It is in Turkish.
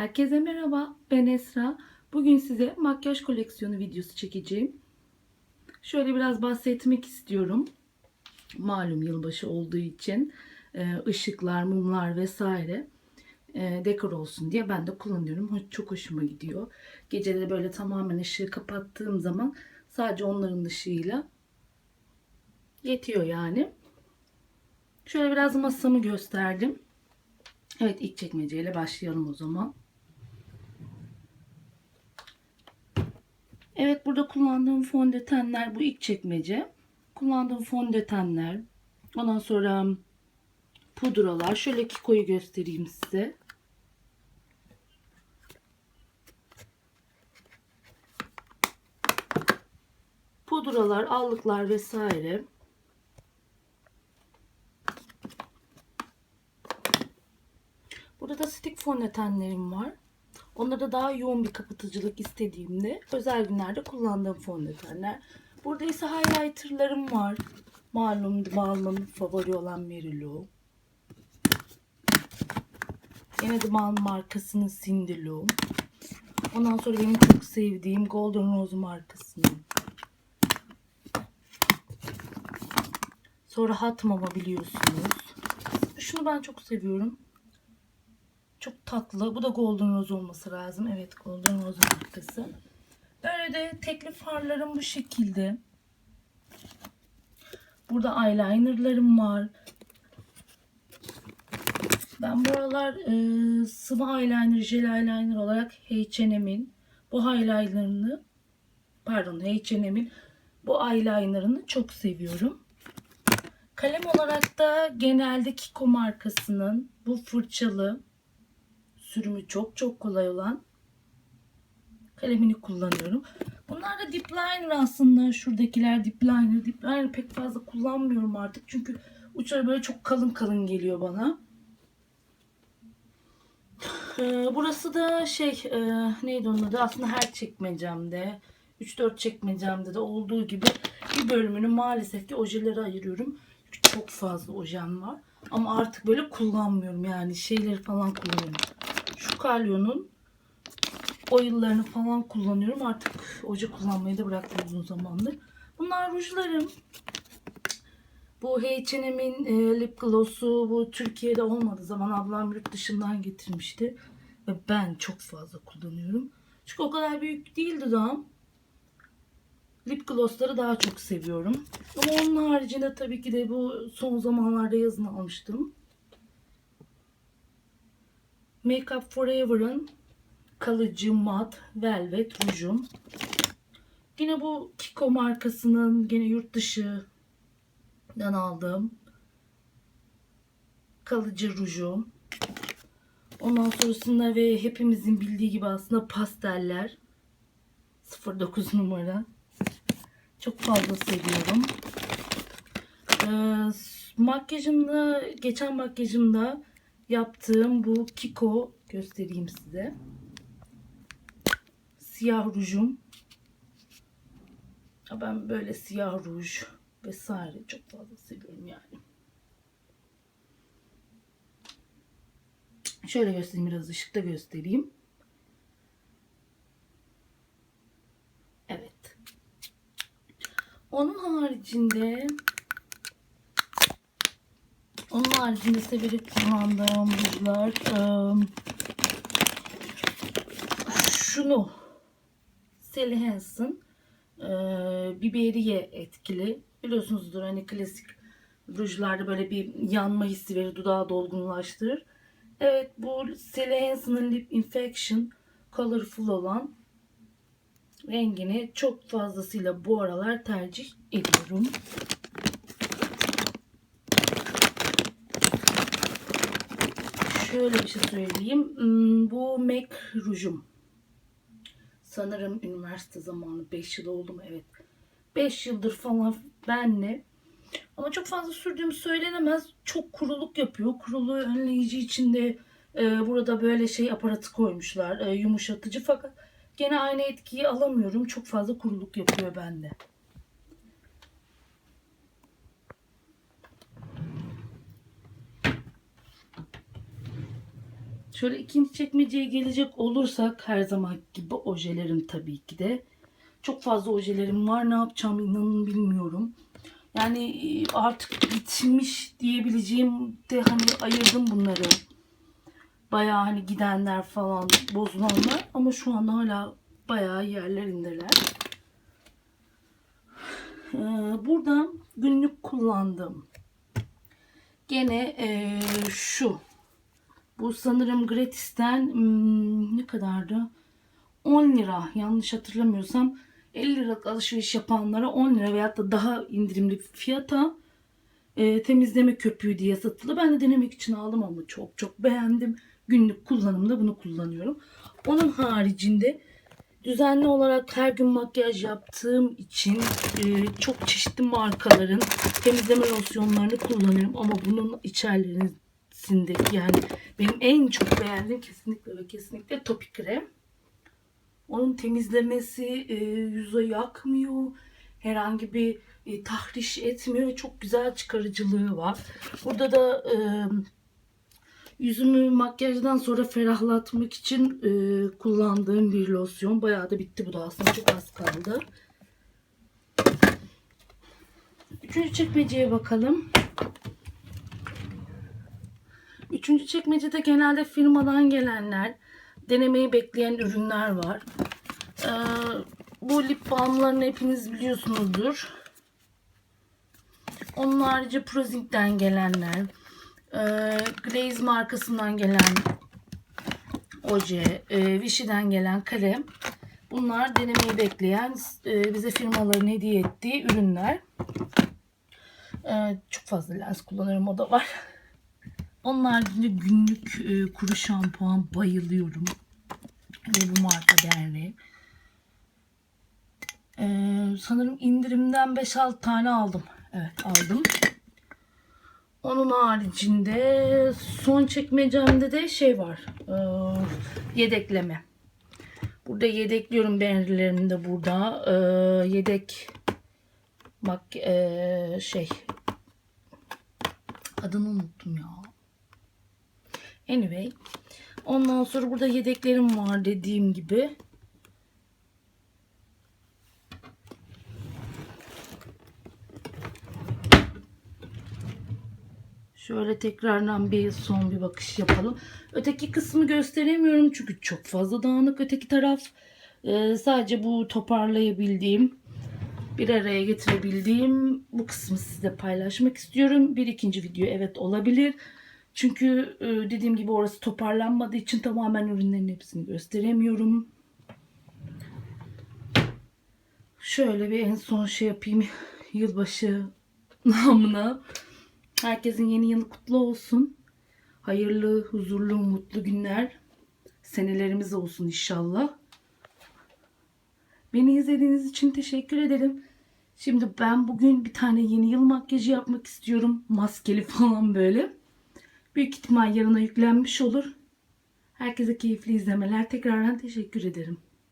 Herkese merhaba, ben Esra. Bugün size makyaj koleksiyonu videosu çekeceğim. Şöyle biraz bahsetmek istiyorum. Malum yılbaşı olduğu için e, ışıklar, mumlar vesaire e, dekor olsun diye ben de kullanıyorum. Çok hoşuma gidiyor. Geceleri böyle tamamen ışığı kapattığım zaman sadece onların ışığıyla yetiyor yani. Şöyle biraz masamı gösterdim. Evet ilk çekmeceyle başlayalım o zaman. Evet burada kullandığım fondötenler bu ilk çekmece. Kullandığım fondötenler. Ondan sonra pudralar. Şöyle Kiko'yu göstereyim size. Pudralar, allıklar vesaire. Burada da stick fondötenlerim var. Onlarda daha yoğun bir kapatıcılık istediğimde özel günlerde kullandığım fondötenler. Burada ise highlighterlarım var. Malum Balm'ın favori olan Mary Lou. Yine de Balm markasının Cindy Lou. Ondan sonra benim çok sevdiğim Golden Rose markasının. Sonra Hot Mama biliyorsunuz. Şunu ben çok seviyorum. Çok tatlı. Bu da Golden Rose olması lazım. Evet Golden Rose markası. Böyle de tekli farlarım bu şekilde. Burada eyelinerlarım var. Ben bu aralar e, sıvı eyeliner, jel eyeliner olarak H&M'in bu eyelinerını pardon H&M'in bu eyelinerını çok seviyorum. Kalem olarak da genelde Kiko markasının bu fırçalı sürümü çok çok kolay olan kalemini kullanıyorum. Bunlar da dip liner aslında. Şuradakiler dip liner. Dip liner pek fazla kullanmıyorum artık. Çünkü uçları böyle çok kalın kalın geliyor bana. Ee, burası da şey e, neydi onun adı? Aslında her çekmecemde 3-4 çekmecemde de olduğu gibi bir bölümünü maalesef ki ojelere ayırıyorum. Çünkü çok fazla ojem var. Ama artık böyle kullanmıyorum yani şeyleri falan kullanıyorum. Şu kalyonun oil'larını falan kullanıyorum. Artık oje kullanmayı da bıraktım uzun zamandır. Bunlar rujlarım. Bu H&M'in e, lip gloss'u bu Türkiye'de olmadığı zaman ablam yurt dışından getirmişti. Ve ben çok fazla kullanıyorum. Çünkü o kadar büyük değildi daha. Lip gloss'ları daha çok seviyorum. Ama onun haricinde tabii ki de bu son zamanlarda yazın almıştım. Makeup Forever'ın kalıcı mat velvet rujum. Yine bu Kiko markasının gene yurt dışından aldığım kalıcı rujum. Ondan sonrasında ve hepimizin bildiği gibi aslında pasteller 09 numara. Çok fazla seviyorum. Ee, makyajımda, geçen makyajımda yaptığım bu Kiko göstereyim size. Siyah rujum. Ben böyle siyah ruj vesaire çok fazla seviyorum yani. Şöyle göstereyim biraz ışıkta göstereyim. Evet. Onun haricinde onun haricinde severek kullandığım rujlar ıı, şunu Sally Hansen e, biberiye etkili. Biliyorsunuzdur hani klasik rujlarda böyle bir yanma hissi verir, dudağı dolgunlaştırır. Evet bu Sally Hansen'ın Lip Infection Colorful olan rengini çok fazlasıyla bu aralar tercih ediyorum. Şöyle bir şey söyleyeyim. Hmm, Bu MAC rujum. Sanırım üniversite zamanı 5 yıl oldu mu? Evet. 5 yıldır falan benle. Ama çok fazla sürdüğüm söylenemez. Çok kuruluk yapıyor. Kuruluğu önleyici içinde e, burada böyle şey aparatı koymuşlar. E, yumuşatıcı fakat gene aynı etkiyi alamıyorum. Çok fazla kuruluk yapıyor bende. Şöyle ikinci çekmeceye gelecek olursak her zaman gibi ojelerim tabii ki de. Çok fazla ojelerim var. Ne yapacağım inanın bilmiyorum. Yani e, artık bitmiş diyebileceğim de hani ayırdım bunları. Bayağı hani gidenler falan bozulanlar ama şu an hala bayağı yerlerindeler. Ee, burada günlük kullandığım gene ee, şu bu sanırım gratis'ten hmm, ne kadardı? 10 lira yanlış hatırlamıyorsam 50 liralık alışveriş yapanlara 10 lira veyahut da daha indirimli fiyata e, temizleme köpüğü diye satıldı. Ben de denemek için aldım ama çok çok beğendim. Günlük kullanımda bunu kullanıyorum. Onun haricinde düzenli olarak her gün makyaj yaptığım için e, çok çeşitli markaların temizleme losyonlarını kullanıyorum. Ama bunun içerisinde yani benim en çok beğendiğim kesinlikle ve kesinlikle topik krem. Onun temizlemesi e, yüze yakmıyor. Herhangi bir e, tahriş etmiyor ve çok güzel çıkarıcılığı var. Burada da e, yüzümü makyajdan sonra ferahlatmak için e, kullandığım bir losyon. Bayağı da bitti bu da aslında çok az kaldı. Üçüncü çekmeceye bakalım. Üçüncü çekmecede genelde firmadan gelenler, denemeyi bekleyen ürünler var. Ee, bu lip balmlarını hepiniz biliyorsunuzdur. Onun harici Prozink'ten gelenler, e, Glaze markasından gelen oje, e, Vichy'den gelen kalem. Bunlar denemeyi bekleyen, e, bize firmaların hediye ettiği ürünler. E, çok fazla lens kullanıyorum o da var. Onun haricinde günlük e, kuru şampuan bayılıyorum. Ve bu marka değerli. E, sanırım indirimden 5-6 tane aldım. Evet aldım. Onun haricinde son çekmecemde de şey var. E, yedekleme. Burada yedekliyorum beğenilerimi de burada. E, yedek mak e, şey adını unuttum ya. Anyway. Ondan sonra burada yedeklerim var dediğim gibi. Şöyle tekrardan bir son bir bakış yapalım. Öteki kısmı gösteremiyorum çünkü çok fazla dağınık öteki taraf. Ee, sadece bu toparlayabildiğim, bir araya getirebildiğim bu kısmı sizle paylaşmak istiyorum. Bir ikinci video evet olabilir. Çünkü e, dediğim gibi orası toparlanmadığı için tamamen ürünlerin hepsini gösteremiyorum. Şöyle bir en son şey yapayım. Yılbaşı namına. Herkesin yeni yılı kutlu olsun. Hayırlı, huzurlu, mutlu günler. Senelerimiz olsun inşallah. Beni izlediğiniz için teşekkür ederim. Şimdi ben bugün bir tane yeni yıl makyajı yapmak istiyorum. Maskeli falan böyle. Büyük ihtimal yarına yüklenmiş olur. Herkese keyifli izlemeler. Tekrardan teşekkür ederim.